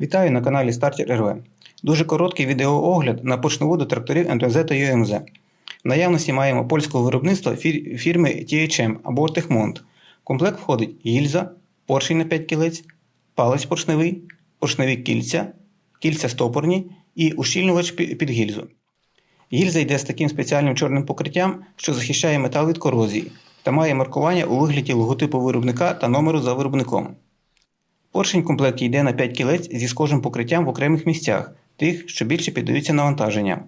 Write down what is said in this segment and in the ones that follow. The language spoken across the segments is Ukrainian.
Вітаю на каналі Стартер РВ. Дуже короткий відеоогляд на поршневу до тракторів МТЗ та ЮМЗ. В наявності маємо польського виробництва фір- фірми THM або Техмонт. Комплект входить гільза, поршень на 5 кілець, палець поршневий, поршневі кільця, кільця стопорні і ущільнювач пі- під гільзу. Гільза йде з таким спеціальним чорним покриттям, що захищає метал від корозії та має маркування у вигляді логотипу виробника та номеру за виробником. Поршень в комплекті йде на 5 кілець зі схожим покриттям в окремих місцях, тих, що більше піддаються навантаженням.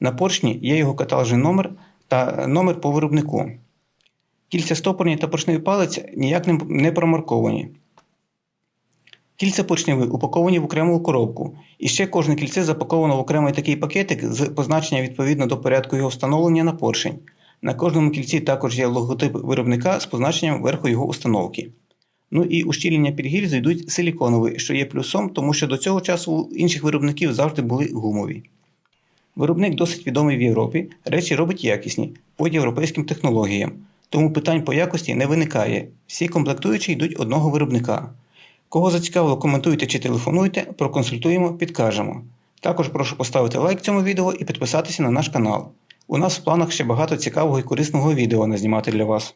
На поршні є його каталожний номер та номер по виробнику. Кільця стопорні та поршневий палець ніяк не- промарковані. Кільця поршневі упаковані в окрему коробку, і ще кожне кільце запаковано в окремий такий пакетик з позначенням відповідно до порядку його встановлення на поршень. На кожному кільці також є логотип виробника з позначенням верху його установки. Ну і ущільнення під гільзу йдуть силіконові, що є плюсом, тому що до цього часу у інших виробників завжди були гумові. Виробник досить відомий в Європі, речі робить якісні, по європейським технологіям, тому питань по якості не виникає. Всі комплектуючі йдуть одного виробника. Кого зацікавило, коментуйте чи телефонуйте, проконсультуємо, підкажемо. Також прошу поставити лайк цьому відео і підписатися на наш канал. У нас в планах ще багато цікавого і корисного відео назнімати для вас.